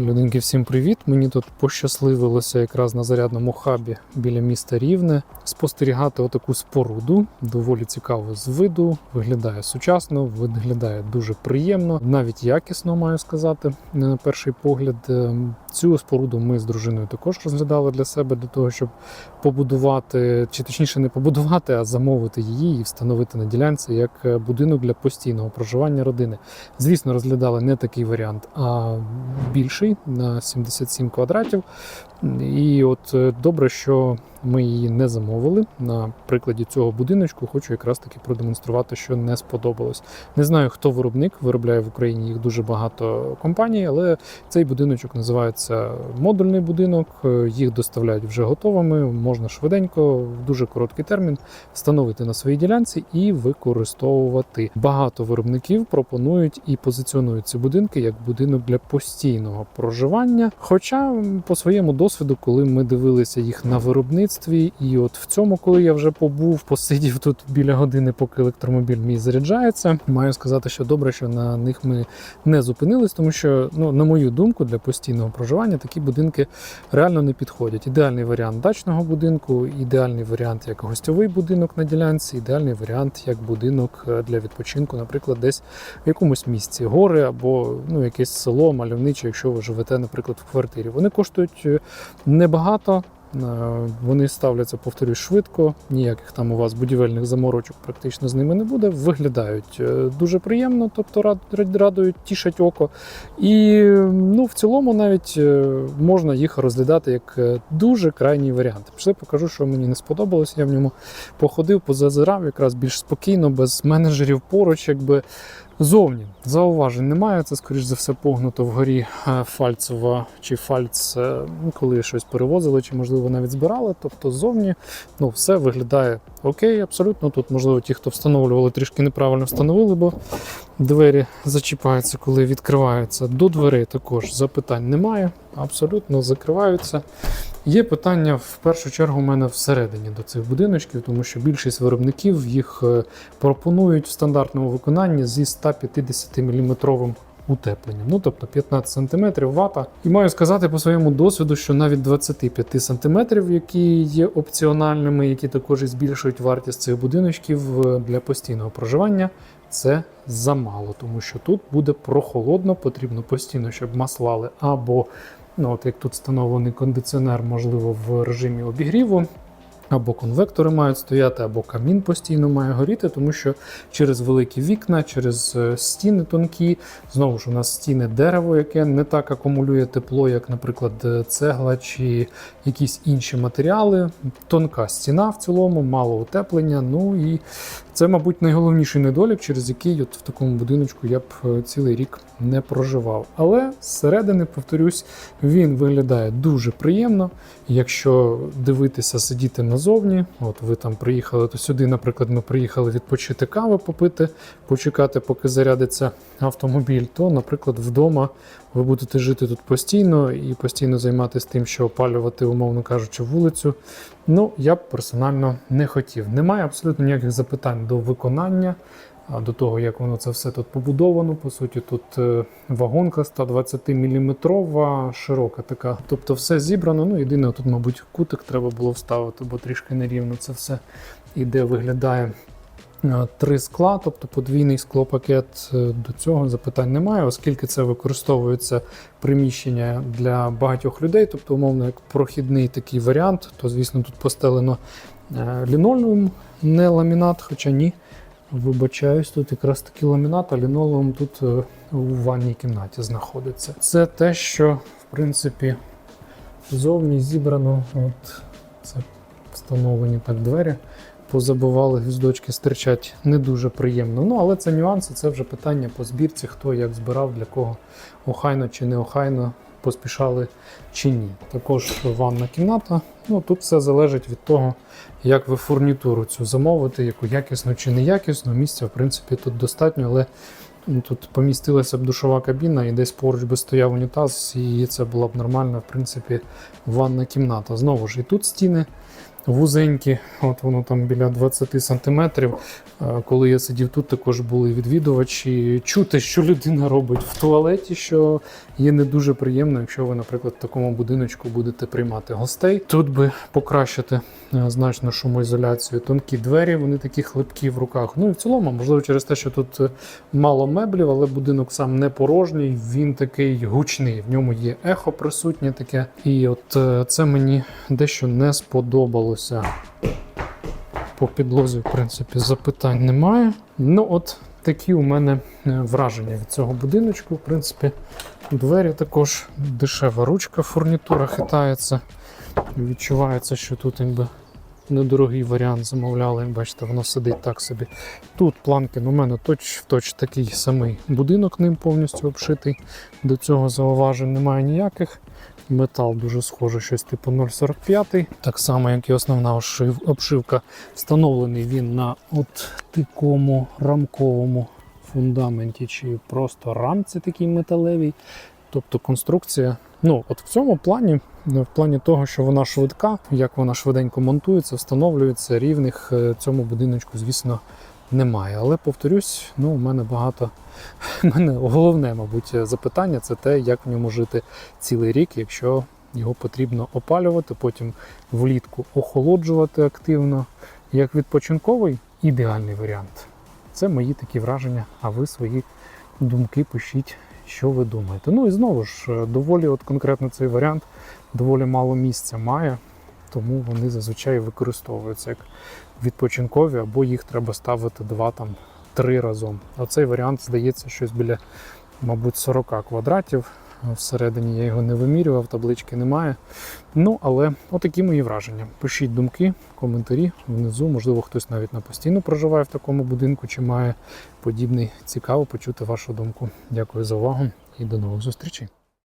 Людинки, всім привіт! Мені тут пощасливилося якраз на зарядному хабі біля міста Рівне спостерігати отаку споруду. Доволі цікаво з виду, виглядає сучасно, виглядає дуже приємно, навіть якісно маю сказати. На перший погляд, Ем, цю споруду ми з дружиною також розглядали для себе для того, щоб побудувати, чи точніше не побудувати, а замовити її і встановити на ділянці як е, будинок для постійного проживання родини. Звісно, розглядали не такий варіант, а більший на 77 квадратів. І от е, добре, що ми її не замовили. На прикладі цього будиночку хочу якраз таки продемонструвати, що не сподобалось. Не знаю, хто виробник, виробляє в Україні їх дуже багато компаній, але цей будиночок називається модульний будинок. Їх доставляють вже готовими. Можна швиденько, в дуже короткий термін встановити на своїй ділянці і використовувати. Багато виробників пропонують і позиціонують ці будинки як будинок для постійного проживання. Хоча по своєму досвіду, коли ми дивилися їх на виробництві, і от в цьому, коли я вже побув, посидів тут біля години, поки електромобіль мій заряджається, маю сказати, що добре, що на них ми не зупинились, тому що, ну, на мою думку, для постійного проживання такі будинки реально не підходять. Ідеальний варіант дачного будинку, ідеальний варіант як гостьовий будинок на ділянці, ідеальний варіант як будинок е, для відпочинку, наприклад, десь в якомусь місці гори або ну, якесь село мальовниче, якщо ви живете, наприклад, в квартирі. Вони коштують е, небагато. Е, Вони ставляться, повторюсь, швидко, ніяких там у вас будівельних заморочок практично з ними не буде. Виглядають е, дуже приємно, тобто рад- рад- радують, тішать око. І ну, в цілому навіть е, можна їх розглядати як дуже крайній варіант. Пішли, покажу, що мені не сподобалось. Я в ньому походив, позазирав якраз більш спокійно, без менеджерів поруч, якби. Зовні зауважень немає. Це, скоріш за все, погнуто вгорі е, фальцева чи фальц, е, ну, коли щось перевозили, чи можливо навіть збирали. Тобто зовні ну, все виглядає окей, абсолютно. Тут, можливо, ті, хто встановлювали, трішки неправильно встановили, бо двері зачіпаються, коли відкриваються. До дверей також запитань немає. Абсолютно закриваються. Є питання в першу чергу у мене всередині до цих будиночків, тому що більшість виробників їх е, пропонують в стандартному виконанні зі 150 мм утепленням, ну тобто 15 см вата. І маю сказати по своєму досвіду, що навіть 25 см, які є опціональними, які також і збільшують вартість цих будиночків е, для постійного проживання. Це замало, тому що тут буде прохолодно, потрібно постійно, щоб маслали або Ну, от як тут встановлений кондиціонер, можливо, в режимі обігріву, або конвектори мають стояти, або камін постійно має горіти, тому що через великі вікна, через е, стіни тонкі, знову ж у нас стіни дерево, яке не так акумулює тепло, як, наприклад, е, цегла чи якісь інші матеріали. Тонка стіна в цілому, мало утеплення. Ну і це, мабуть, найголовніший недолік, через який от в такому будиночку я б е, цілий рік не проживав. Але зсередини, повторюсь, він виглядає дуже приємно. Якщо дивитися, сидіти назовні, от ви там приїхали, то сюди, наприклад, ми приїхали відпочити кави, попити, почекати, поки зарядиться автомобіль, то, наприклад, вдома ви будете жити тут постійно і постійно займатися тим, що опалювати, умовно кажучи, вулицю. Ну, я б персонально не хотів. Немає абсолютно ніяких запитань до виконання, до того, як воно це все тут побудовано. По суті, тут е, вагонка 120 мм, широка така. Тобто все зібрано. Ну, єдине, тут, мабуть, кутик треба було вставити, бо трішки нерівно це все іде, виглядає. Три скла, тобто подвійний склопакет. Е, До цього запитань немає, оскільки це використовується приміщення для багатьох людей, тобто, умовно, як прохідний такий варіант, то, звісно, тут постелено е, лінолеум, не ламінат, хоча ні. Вибачаюсь, тут якраз таки ламінат, а лінолеум тут е, у ванній кімнаті знаходиться. Це те, що в принципі зовні зібрано. От це встановлені так двері. Позабивали гвіздочки, стирчать не дуже приємно. Ну, але це нюанси, це вже питання по збірці, хто як збирав, для кого охайно чи не охайно поспішали чи ні. Також ванна кімната. Ну, тут все залежить від того, як ви фурнітуру цю замовите, яку якісну чи неякісну. Місця, в принципі, тут достатньо, але тут помістилася б душова кабіна і десь поруч би стояв унітаз, і це була б нормальна, в принципі, ванна кімната. Знову ж, і тут стіни вузенькі, от воно там біля 20 сантиметрів. Е, Коли я сидів тут, також були відвідувачі. Чути, що людина робить в туалеті, що є не дуже приємно, якщо ви, наприклад, в такому будиночку будете приймати гостей. Тут би покращити е, значно шумоізоляцію. Тонкі двері, вони такі хлипкі в руках. Ну і в цілому, можливо, через те, що тут е, мало меблів, але будинок сам не порожній, він такий гучний. В ньому є ехо присутнє таке. І от це мені дещо не сподобалося. По підлозі, в принципі, запитань немає. Ну, от такі у мене е, враження від цього будиночку. В принципі, двері також дешева ручка, фурнітура хитається. Відчувається, що тут якби недорогий варіант замовляли. Бачите, воно сидить так собі. Тут Планкін у мене точ в точ такий самий будинок ним повністю обшитий. До цього зауважень немає ніяких. Метал дуже схожий, щось типу 0,45. Так само, як і основна обшивка. Встановлений він на от такому рамковому фундаменті, чи просто рамці такій металевій. Тобто конструкція. Ну, от в цьому плані, в плані того, що вона швидка, як вона швиденько монтується, встановлюється, рівних е, цьому будиночку, звісно, немає. Але повторюсь, ну, у мене багато. У мене головне, мабуть, запитання це те, як в ньому жити цілий рік, якщо його потрібно опалювати, потім влітку охолоджувати активно. Як відпочинковий ідеальний варіант. Це мої такі враження, а ви свої думки пишіть, що ви думаєте. Ну і знову ж, е, доволі от конкретно цей варіант доволі мало місця має, тому вони зазвичай використовуються як відпочинкові, або їх треба ставити два там три разом. А цей варіант здається щось біля, мабуть, 40 квадратів. Всередині я його не вимірював, таблички немає. Ну, але отакі мої враження. Пишіть думки, коментарі внизу. Можливо, хтось навіть на постійно проживає в такому будинку чи має подібний. Цікаво почути вашу думку. Дякую за увагу і до нових зустрічей.